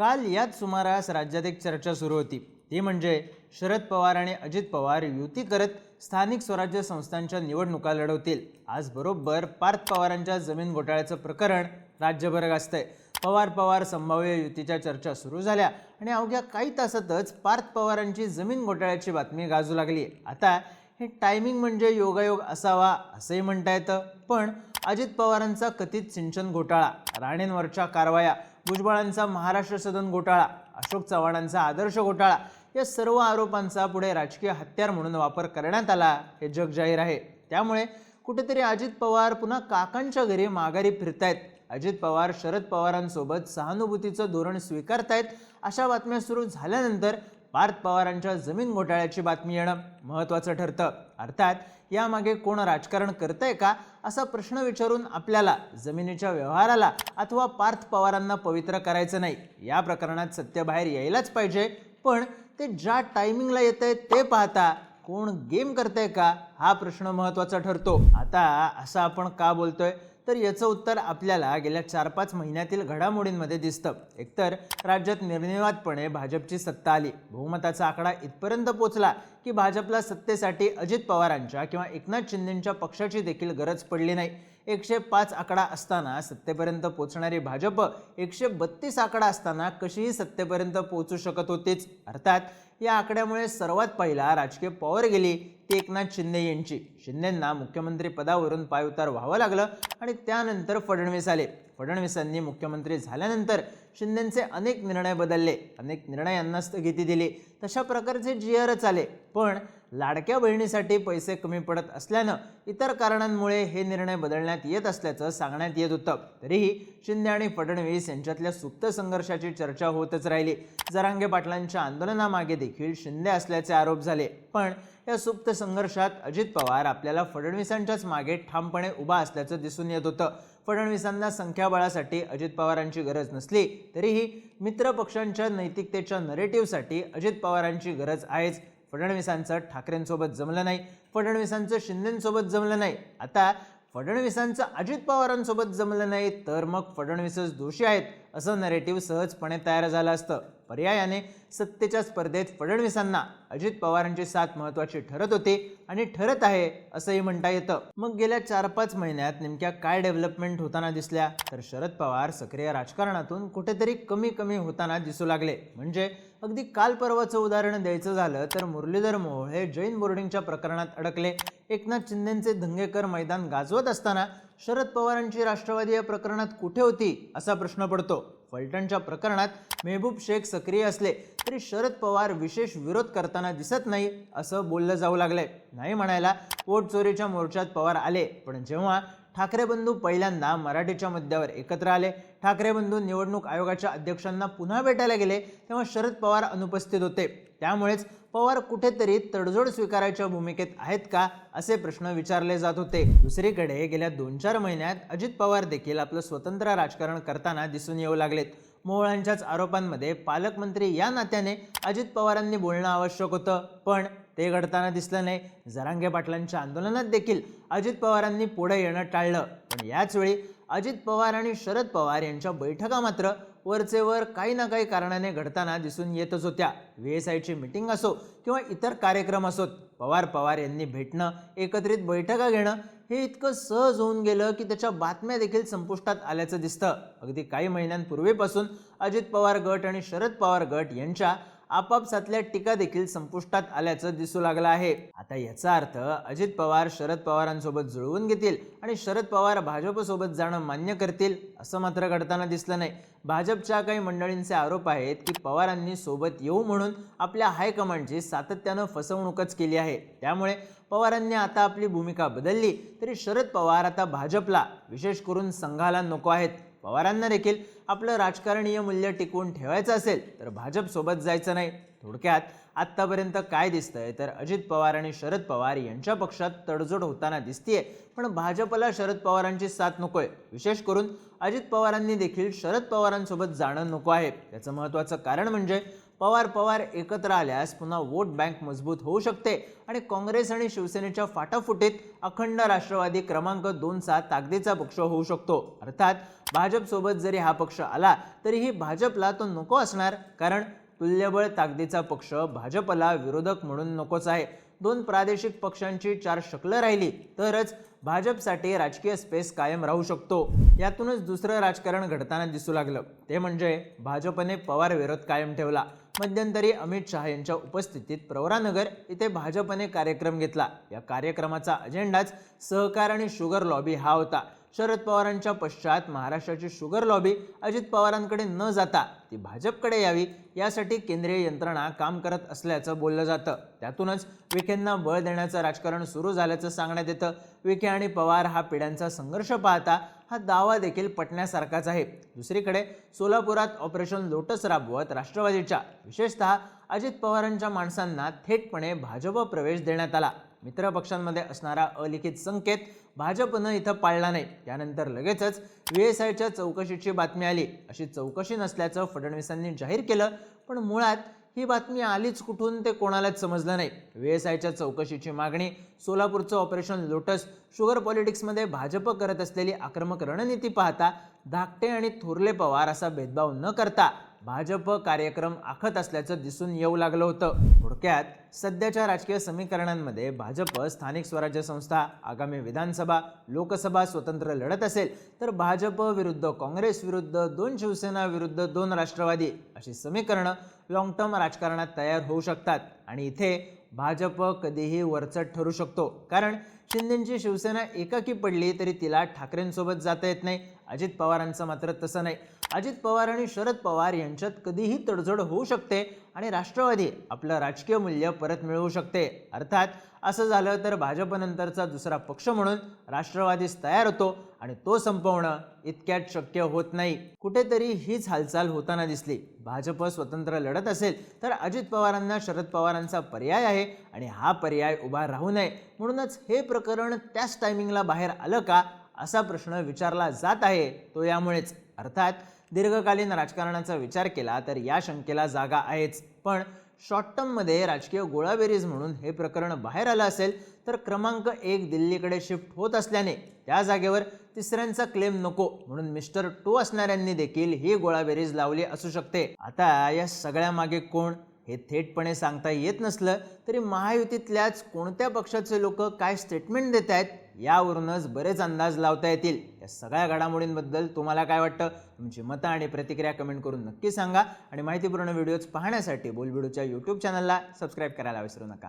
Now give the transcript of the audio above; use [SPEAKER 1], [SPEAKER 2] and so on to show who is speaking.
[SPEAKER 1] काल याच सुमारास राज्यात एक चर्चा सुरू होती. ती म्हणजे शरद पवार आणि अजित पवार युती करत स्थानिक स्वराज्य संस्थांच्या निवडणुका लढवतील. आज बरोबर पार्थ पवारांच्या जमीन घोटाळ्याचं प्रकरण राज्यभर गाजतंय पवार पवार संभाव्य युतीच्या चर्चा सुरू झाल्या आणि अवघ्या काही तासातच पार्थ पवारांची जमीन घोटाळ्याची बातमी गाजू लागली आता हे टायमिंग म्हणजे योगायोग असावा असंही म्हणता येतं. पण अजित पवारांचा कथित सिंचन घोटाळा राणेंवरच्या कारवाया भुजबळांचा महाराष्ट्र सदन घोटाळा अशोक चव्हाणांचा आदर्श घोटाळा या सर्व आरोपांचा पुढे राजकीय हत्यार म्हणून वापर करण्यात आला हे जग जाहीर आहे. त्यामुळे कुठेतरी अजित पवार पुन्हा काकांच्या घरी माघारी फिरतायत. अजित पवार शरद पवारांसोबत सहानुभूतीचं धोरण स्वीकारतायत अशा बातम्या सुरू झाल्यानंतर पार्थ पवारांच्या जमीन घोटाळ्याची बातमी येणं महत्त्वाचं ठरतं. अर्थात यामागे कोण राजकारण करतंय का असा प्रश्न विचारून आपल्याला जमिनीच्या व्यवहाराला अथवा पार्थ पवारांना पवित्र करायचं नाही. या प्रकरणात सत्य बाहेर यायलाच पाहिजे. पण ते ज्या टायमिंगला येत आहे ते पाहता कोण गेम करतंय का हा प्रश्न महत्त्वाचा ठरतो. आता असं आपण का बोलतोय? तर याचं उत्तर आपल्याला गेल्या चार पाच महिन्यातील घडामोडींमध्ये दिसतं. एकतर राज्यात निर्निवादपणे भाजपची सत्ता आली. बहुमताचा आकडा इथपर्यंत पोचला की भाजपला सत्तेसाठी अजित पवारांच्या किंवा एकनाथ शिंदेंच्या पक्षाची देखील गरज पडली नाही. एकशे पाच आकडा असताना सत्तेपर्यंत पोचणारी भाजप एकशे बत्तीस आकडा असताना कशीही सत्तेपर्यंत पोहोचू शकत होतीच. अर्थात या आकड्यामुळे सर्वात पहिला राजकीय पॉवर गेली ती एकनाथ शिंदे यांची. शिंदेंना मुख्यमंत्री पदावरून पायउतार व्हावं लागलं आणि त्यानंतर फडणवीस आले. फडणवीसांनी मुख्यमंत्री झाल्यानंतर शिंदेंचे अनेक निर्णय बदलले. अनेक निर्णयांना स्थगिती दिली. तशा प्रकारचे जी आरच आले. पण लाडक्या बहिणीसाठी पैसे कमी पडत असल्यानं इतर कारणांमुळे हे निर्णय बदलण्यात येत असल्याचं सांगण्यात येत होतं. तरीही शिंदे आणि फडणवीस यांच्यातल्या सुप्त संघर्षाची चर्चा होतच राहिली. जरांगे पाटलांच्या आंदोलनामागे देखील शून्य असल्याचे आरोप झाले. पण या सुप्त संघर्षात अजित पवार आपल्याला फडणवीसांच्याच मागे ठामपणे उभा असल्याचं दिसून येत होतं. फडणवीसांना संख्याबळासाठी अजित पवारांची गरज नसली तरीही मित्र पक्षांच्या नैतिकतेच्या नरेटिव्हसाठी अजित पवारांची गरज आहेच. फडणवीसांचं ठाकरेंसोबत जमलं नाही. फडणवीसांचं शिंदेंसोबत जमलं नाही. आता फडणवीसांचं अजित पवारांसोबत जमलं नाही तर मग फडणवीसच दोषी आहेत असं नरेटिव्ह सहजपणे तयार झालं असतं. पर्यायाने सत्तेच्या स्पर्धेत फडणवीसांना अजित पवारांची साथ महत्त्वाची ठरत होती आणि ठरत आहे असंही म्हणता येतं. मग गेल्या चार पाच महिन्यात नेमक्या काय डेव्हलपमेंट होताना दिसल्या? तर शरद पवार सक्रिय राजकारणातून कुठेतरी कमी कमी होताना दिसू लागले. म्हणजे अगदी काल परवाचं उदाहरण द्यायचं झालं तर मुरलीधर मोहोळ हे जैन बोर्डिंगच्या प्रकरणात अडकले. एकनाथ शिंदेंचे धंगेकर मैदान गाजवत असताना शरद पवारांची राष्ट्रवादी या प्रकरणात कुठे होती असा प्रश्न पडतो. फलटणच्या प्रकरणात मेहबूब शेख सक्रिय असले तरी शरद पवार विशेष विरोध करताना दिसत नाही असं बोललं जाऊ लागलंय. नाही म्हणायला पोटचोरीच्या मोर्चात पवार आले पण जेव्हा ठाकरे बंधू पहिल्यांदा मराठीच्या मुद्द्यावर एकत्र आले. ठाकरे बंधू निवडणूक आयोगाच्या अध्यक्षांना पुन्हा भेटायला गेले तेव्हा शरद पवार अनुपस्थित होते. त्यामुळेच पवार कुठेतरी तडजोड स्वीकारायच्या भूमिकेत आहेत का असे प्रश्न विचारले जात होते. दुसरीकडे गेल्या दोन चार महिन्यात अजित पवार देखील आपलं स्वतंत्र राजकारण करताना दिसून येऊ लागलेत. मोहळांच्याच आरोपांमध्ये पालकमंत्री या नात्याने अजित पवारांनी बोलणं आवश्यक होतं. पण ते घडताना दिसलं नाही. जरांगे पाटलांच्या आंदोलनात देखील अजित पवारांनी पुढे येणं टाळलं. पण याचवेळी अजित पवार आणि शरद पवार यांच्या बैठका मात्र वरचे वर काही ना काही कारणाने घडताना दिसून येतच होत्या. व्ही एस आयची मिटिंग असो किंवा इतर कार्यक्रम असोत पवार पवार यांनी भेटणं एकत्रित बैठका घेणं हे इतकं सहज होऊन गेलं की त्याच्या बातम्या देखील संपुष्टात आल्याचं दिसतं. अगदी काही महिन्यांपूर्वीपासून अजित पवार गट आणि शरद पवार गट यांच्या आपापसातल्या टीका देखील संपुष्टात आल्याचं दिसू लागलं आहे. आता याचा अर्थ अजित पवार शरद पवारांसोबत जुळवून घेतील आणि शरद पवार भाजपसोबत जाणं मान्य करतील असं मात्र घडताना दिसलं नाही. भाजपच्या काही मंडळींचे आरोप आहेत की पवारांनी सोबत येऊ म्हणून आपल्या हायकमांडची सातत्यानं फसवणूकच केली आहे. त्यामुळे पवारांनी आता आपली भूमिका बदलली तरी शरद पवार आता भाजपला विशेष करून संघाला नको आहेत. पवारांना देखील आपलं राजकारणीय मूल्य टिकवून ठेवायचं असेल तर भाजपसोबत जायचं नाही. थोडक्यात आत्तापर्यंत काय दिसतंय? तर अजित पवार आणि शरद पवार यांच्या पक्षात तडजोड होताना दिसतीये पण भाजपला शरद पवारांची साथ नकोय. विशेष करून अजित पवारांनी देखील शरद पवारांसोबत जाणं नको आहे. याचं महत्त्वाचं कारण म्हणजे पवार पवार एकत्र आल्यास पुन्हा वोट बँक मजबूत होऊ शकते. आणि काँग्रेस आणि शिवसेनेच्या फाटाफुटीत अखंड राष्ट्रवादी क्रमांक दोनचा ताकदीचा पक्ष होऊ शकतो. अर्थात भाजपसोबत जरी हा पक्ष आला तरीही भाजपला तो नको असणार. कारण तुल्यबळ ताकदीचा पक्ष भाजपला विरोधक म्हणून नकोच आहे. दोन प्रादेशिक पक्षांची चार शकलं राहिली तरच भाजपसाठी राजकीय स्पेस कायम राहू शकतो. यातूनच दुसरं राजकारण घडताना दिसू लागलं. ते म्हणजे भाजपने पवार विरोध कायम ठेवला. मध्यंतरी अमित शहा यांच्या उपस्थितीत प्रवरानगर इथे भाजपने कार्यक्रम घेतला. या कार्यक्रमाचा अजेंडाच सहकार आणि शुगर लॉबी हा होता. शरद पवारांच्या पश्चात महाराष्ट्राची शुगर लॉबी अजित पवारांकडे न जाता ती भाजपकडे यावी यासाठी केंद्रीय यंत्रणा काम करत असल्याचं बोललं जातं. त्यातूनच विखेंना बळ देण्याचं राजकारण सुरू झाल्याचं सांगण्यात येतं. विखे आणि पवार हा पिढ्यांचा संघर्ष पाहता हा दावा देखील पटण्यासारखाच आहे. दुसरीकडे सोलापुरात ऑपरेशन लोटस राबवत राष्ट्रवादीच्या विशेषतः अजित पवारांच्या माणसांना थेटपणे भाजप प्रवेश देण्यात आला. मित्रपक्षांमध्ये असणारा अलिखित संकेत भाजपनं इथं पाळला नाही. त्यानंतर लगेचच व्ही एस आयच्या चौकशीची बातमी आली. अशी चौकशी नसल्याचं फडणवीसांनी जाहीर केलं पण मुळात ही बातमी आलीच कुठून ते कोणालाच समजलं नाही. व्ही एस आयच्या चौकशीची मागणी सोलापूरचं ऑपरेशन लोटस शुगर पॉलिटिक्समध्ये भाजप करत असलेली आक्रमक रणनीती पाहता धाकटे आणि थोरले पवार असा भेदभाव न करता भाजप कार्यक्रम आखत असल्याचं दिसून येऊ लागलं होतं. थोडक्यात सध्याच्या राजकीय समीकरणांमध्ये भाजप स्थानिक स्वराज्य संस्था आगामी विधानसभा लोकसभा स्वतंत्र लढत असेल तर भाजप विरुद्ध काँग्रेस विरुद्ध दोन शिवसेना विरुद्ध दोन राष्ट्रवादी अशी समीकरणं लॉंग टर्म राजकारणात तयार होऊ शकतात. आणि इथे भाजप कधीही वरचढ ठरू शकतो. कारण शिंदेंची शिवसेना एकाकी पडली तरी तिला ठाकरेंसोबत जाता येत नाही. अजित पवारांचं मात्र तसं नाही. अजित पवार आणि शरद पवार यांच्यात कधीही तडजोड होऊ शकते आणि राष्ट्रवादी आपलं राजकीय मूल्य परत मिळवू शकते. अर्थात असं झालं तर भाजपनंतरचा दुसरा पक्ष म्हणून राष्ट्रवादीच तयार होतो आणि तो संपवणं इतक्यात शक्य होत नाही. कुठेतरी हीच हालचाल होताना दिसली. भाजप स्वतंत्र लढत असेल तर अजित पवारांना शरद पवारांचा पर्याय आहे आणि हा पर्याय उभा राहू नये. म्हणूनच हे प्रकरण त्याच टायमिंगला बाहेर आलं का? असा प्रश्न विचारला जात आहे. तो यामुळेच. अर्थात दीर्घकालीन राजकारणाचा विचार केला तर या शंकेला जागा आहेच. पण शॉर्ट टर्ममध्ये राजकीय गोळाबेरीज म्हणून हे प्रकरण बाहेर आलं असेल तर क्रमांक एक दिल्लीकडे शिफ्ट होत असल्याने त्या जागेवर तिसऱ्यांचा क्लेम नको म्हणून मिस्टर टू असणाऱ्यांनी देखील ही गोळाबेरीज लावली असू शकते. आता या सगळ्या मागे कोण? हे थेटपणे सांगता येत नसलं तरी महायुतीतल्याच कोणत्या पक्षाचे लोक काय स्टेटमेंट देत आहेत यावरूनच बरेच अंदाज लावता येतील. या सगळ्या घडामोडींबद्दल तुम्हाला काय वाटतं? तुमची मतं आणि प्रतिक्रिया कमेंट करून नक्की सांगा. आणि माहितीपूर्ण व्हिडिओज पाहण्यासाठी बोलबिडूच्या यूट्यूब चॅनलला सबस्क्राईब करायला विसरू नका.